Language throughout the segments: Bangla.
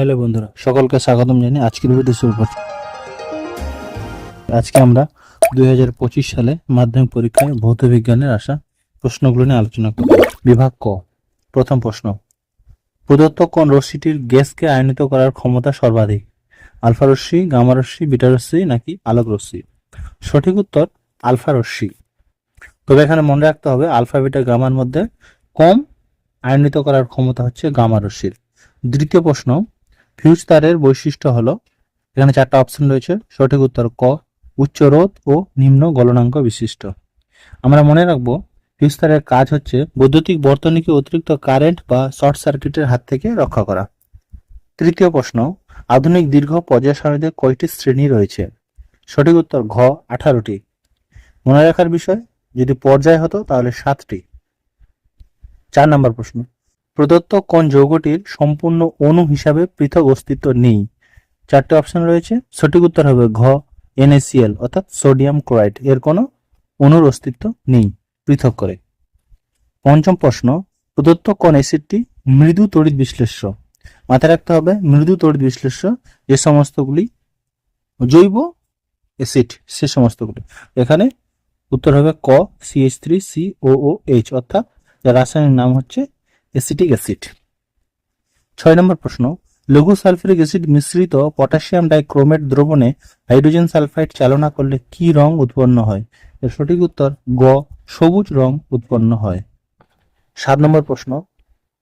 হ্যালো বন্ধুরা, সকলকে স্বাগতম জানিয়ে আজকের ভিডিও শুরু করছি। আজকে আমরা দুই সালে মাধ্যমিক পরীক্ষায় ভৌত বিজ্ঞানের আসা প্রশ্নগুলো নিয়ে আলোচনা করব। বিভাগ ক, প্রথম প্রশ্ন, প্রদত্ত কোন রশ্মিটির গ্যাসকে আয়নিত করার ক্ষমতা সর্বাধিক? আলফা রশ্মি, গামা রশ্মি, বিটা রশ্মি নাকি আলোক রশ্মি? সঠিক উত্তর, আলফা রশ্মি। তবে এখানে মনে রাখতে হবে, আলফা, বিটা, গামার মধ্যে কম আয়নিত করার ক্ষমতা হচ্ছে গামা রশ্মির। দ্বিতীয় প্রশ্ন ফিউজ তারের বৈশিষ্ট্য হলো, এখানে চারটা অপশন রয়েছে, সঠিক উত্তর ক, উচ্চ রোধ ও নিম্ন গলনাঙ্ক বিশিষ্ট। আমরা মনে রাখব, ফিউজ তারের কাজ হচ্ছে বৈদ্যুতিক বর্তনীকে অতিরিক্ত কারেন্ট বা শর্ট সার্কিটের হাত থেকে রক্ষা করা। তৃতীয় প্রশ্ন, আধুনিক দীর্ঘ পর্যায় সারণীতে কয়টি শ্রেণি রয়েছে? সঠিক উত্তর ঘ, আঠারোটি। মনে রাখার বিষয়, যদি পর্যায় হতো তাহলে সাতটি। চার নম্বর প্রশ্ন প্রদত্ত কোন যৌগটির সম্পূর্ণ অণু হিসাবে পৃথক অস্তিত্ব নেই? চারটে অপশন রয়েছে। সঠিক উত্তর হবে ঘ, NaCl, অর্থাৎ সোডিয়াম ক্লোরাইড এর কোনো অণুর অস্তিত্ব নেই পৃথক করে। পঞ্চম প্রশ্ন, প্রদত্ত কোন অ্যাসিডটি মৃদু তড়িৎ বিশ্লেষ্য? মাথায় রাখতে হবে, মৃদু তড়িৎ বিশ্লেষ্য যে সমস্তগুলি জৈব অ্যাসিড, সে সমস্তগুলি। এখানে উত্তর হবে ক CH three C O H অর্থাৎ যার রাসায়নিক নাম হচ্ছে অ্যাসিটিক অ্যাসিড। ছয় নম্বর প্রশ্ন, লঘু সালফিউরিক অ্যাসিড মিশ্রিত পটাশিয়াম ডাইক্রোমেট দ্রবণে হাইড্রোজেন সালফাইড চালনা করলে কি রং উৎপন্ন হয়? এর সঠিক উত্তর, গ, সবুজ রং উৎপন্ন হয়। সাত নম্বর প্রশ্ন,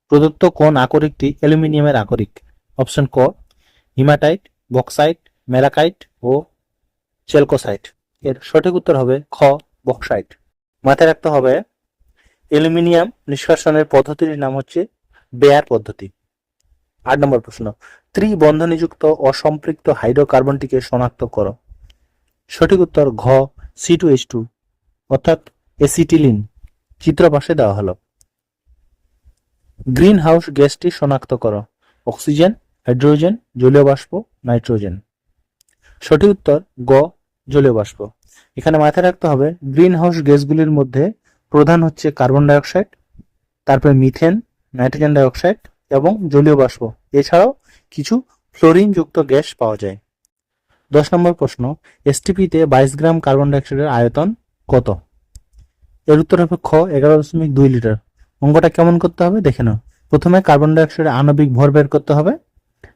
প্রদত্ত কোন আকরিকটি অ্যালুমিনিয়ামের আকরিক? অপশন ক, হিমাটাইট, বক্সাইট মেলাকাইট ও চেলকোসাইট এর সঠিক উত্তর হবে খ, বক্সাইট। মাথায় রাখতে হবে অ্যালুমিনিয়াম নিষ্কাশনের পদ্ধতির নাম হচ্ছে বেয়ার পদ্ধতি। আট নম্বর প্রশ্ন, ত্রিবন্ধনীযুক্ত অসম্পৃক্ত হাইড্রোকার্বনটিকে শনাক্ত করো। সঠিক উত্তর ঘ সি টু এইচ টু অর্থাৎ এসিটিলিন চিত্র পাশে দেওয়া হলো। গ্রিন হাউস গ্যাসটি শনাক্ত করো, অক্সিজেন, হাইড্রোজেন, জলীয় বাষ্প, নাইট্রোজেন। সঠিক উত্তর গ, জলীয় বাষ্প। এখানে মাথায় রাখতে হবে গ্রিন হাউস গ্যাসগুলির মধ্যে প্রধান হচ্ছে কার্বন ডাইঅক্সাইড, তারপরে মিথেন, নাইট্রোজেন ডাইঅক্সাইড এবং জলীয় বাষ্প। এছাড়াও কিছু ফ্লোরিন যুক্ত গ্যাস পাওয়া যায়। দশ নম্বর প্রশ্ন এসটিপিতে বাইশ গ্রাম কার্বন ডাইঅক্সাইডের আয়তন কত? এর উত্তর হবে খ, এগারো দশমিক দুই লিটার। অঙ্কটা কেমন করতে হবে? দেখে নাও। প্রথমে কার্বন ডাইঅক্সাইডের আণবিক ভর বের করতে হবে,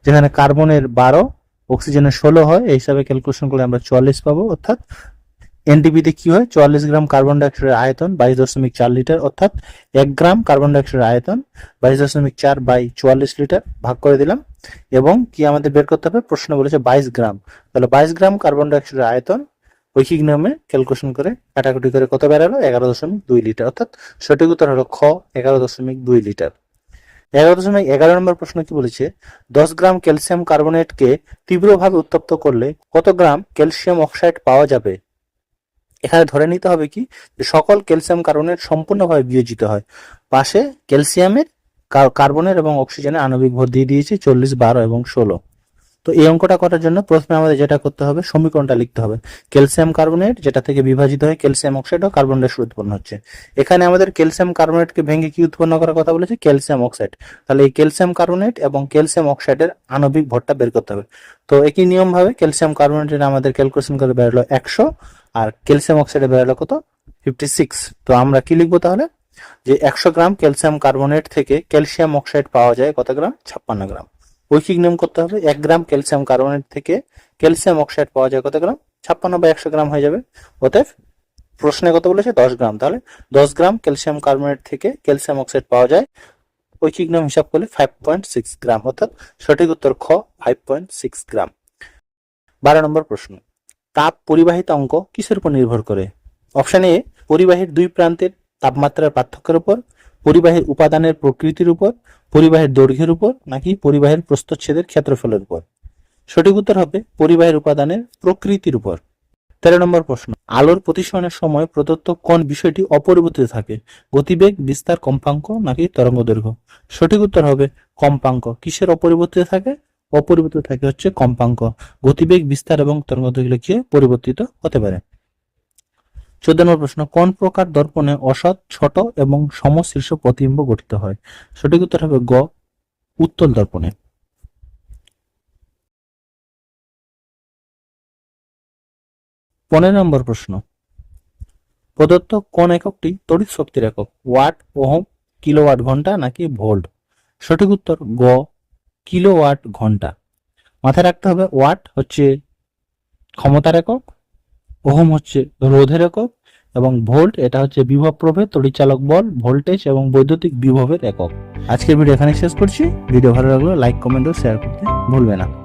যেখানে কার্বনের বারো, অক্সিজেনের ষোলো হয়। এই হিসাবে ক্যালকুলেশন করলে আমরা চুয়াল্লিশ পাবো, অর্থাৎ এনটিপিতে কি হয়? চুয়াল্লিশ গ্রাম কার্বন ডাইঅক্সাইডের আয়তন বাইশ দশমিক চার লিটার অর্থাৎ এক গ্রাম কার্বন ডাইঅক্সাইডের আয়তন বাইশ দশমিক চার বাই চুয়াল্লিশ লিটার ভাগ করে দিলাম। এবং কি আমাদের বের করতে হবে? প্রশ্ন বলেছে বাইশ গ্রাম। তাহলে বাইশ গ্রাম কার্বন ডাইঅক্সাইডের আয়তন ঐকিক নিয়মে ক্যালকুলেশন করে কাটাকুটি করে কত বেরালো? এগারো দশমিক দুই লিটার অর্থাৎ সঠিক উত্তর হলো খ, এগারো দশমিক দুই লিটার এগারো দশমিক এগারো নম্বর প্রশ্ন কি বলেছে? দশ গ্রাম ক্যালসিয়াম কার্বনেটকে তীব্রভাবে উত্তপ্ত করলে কত গ্রাম ক্যালসিয়াম অক্সাইড পাওয়া যাবে? এখানে ধরে নিতে হবে কি? যে সকল ক্যালসিয়াম কার্বনেট সম্পূর্ণভাবে বিয়োজিত হয়। পাশে ক্যালসিয়ামের কার্বনের এবং অক্সিজেনের আণবিক ভর দিয়ে দিয়েছে চল্লিশ, বারো এবং ষোলো। তো এই অঙ্কটা করার জন্য প্রথমে আমাদের যেটা করতে হবে, সমীকরণটা লিখতে হবে। ক্যালসিয়াম কার্বনেট যেটা থেকে বিভাজিত হয়ে ক্যালসিয়াম অক্সাইড ও কার্বন ডাইঅক্সাইড উৎপন্ন হচ্ছে। এখানে আমাদের ক্যালসিয়াম কার্বনেটকে ভেঙে কি উৎপন্ন করার কথা বলেছে? Calcium oxide. তাহলে এই ক্যালসিয়াম কার্বনেট এবং ক্যালসিয়াম অক্সাইডের আণবিক ভরটা বের করতে হবে। তো একই নিয়ম ভাবে ক্যালসিয়াম কার্বনেটের আমাদের ক্যালকুলেশন করে বেরোলো একশো আর ক্যালসিয়াম অক্সাইডে বেরোলো কত? ফিফটি সিক্স তো আমরা কি লিখব তাহলে? যে একশো গ্রাম ক্যালসিয়াম কার্বনেট থেকে ক্যালসিয়াম অক্সাইড পাওয়া যায় কত গ্রাম? ছাপ্পান্ন গ্রাম। ঐকিক নিয়ম করতে হবে, এক গ্রাম ক্যালসিয়াম কার্বনেট থেকে ক্যালসিয়াম অক্সাইড পাওয়া যায় কত গ্রাম? ছাপ্পান্ন বা একশো গ্রাম হয়ে যাবে। অতএব প্রশ্নে কত বলেছে? দশ গ্রাম। তাহলে দশ গ্রাম ক্যালসিয়াম কার্বনেট থেকে ক্যালসিয়াম অক্সাইড পাওয়া যায়। ঐকিক নিয়ম হিসাব করলে ফাইভ পয়েন্ট সিক্স গ্রাম। অর্থাৎ সঠিক উত্তর খ ফাইভ পয়েন্ট সিক্স গ্রাম। বারো নম্বর প্রশ্ন। তাপ পরিবাহিত অঙ্ক কিসের উপর নির্ভর করে? অপশন এ পরিবাহীর দুই প্রান্তের তাপমাত্রার পার্থক্যের উপর, পরিবাহীর উপাদানের প্রকৃতির উপর, পরিবাহীর দৈর্ঘ্যের উপর, নাকি পরিবাহীর প্রস্থচ্ছেদের ক্ষেত্রফলের উপর? সঠিক উত্তর হবে পরিবাহীর উপাদানের প্রকৃতির উপর। তেরো নম্বর প্রশ্ন, আলোর প্রতিসরণের সময় প্রদত্ত কোন বিষয়টি অপরিবর্তিত থাকে? গতিবেগ, বিস্তার, কম্পাঙ্ক, নাকি তরঙ্গ দৈর্ঘ্য? সঠিক উত্তর হবে কম্পাঙ্ক। কিসের অপরিবর্তিত থাকে? অপরিবর্তিত থাকে হচ্ছে কম্পাঙ্ক। গতিবেগ, বিস্তার এবং তরঙ্গদৈর্ঘ্য পরিবর্তিত হতে পারে। চোদ্দ নম্বর প্রশ্ন, কোন প্রকার দর্পণে অসৎ, ছোট এবং সমশীর্ষ প্রতিবিম্ব গঠিত হয়? সঠিক উত্তর হবে গ, উত্তল দর্পণে। পনেরো নম্বর প্রশ্ন, প্রদত্ত কোন এককটি তড়িৎ শক্তির একক? ওয়াট, ওহম, কিলোওয়াট ঘণ্টা নাকি ভোল্ট? সঠিক উত্তর গ কিলোওয়াট ঘণ্টা। মাথায় রাখতে হবে, ওয়াট হচ্ছে ক্ষমতার একক, ওহম হচ্ছে রোধের একক এবং ভোল্ট, এটা হচ্ছে বিভব প্রভেদ, তড়িৎচালক বল, ভোল্টেজ এবং বৈদ্যুতিক বিভবের একক। আজকের ভিডিও এখানে শেষ করছি। ভিডিও ভালো লাগল লাইক, কমেন্ট ও শেয়ার করতে ভুলবে না।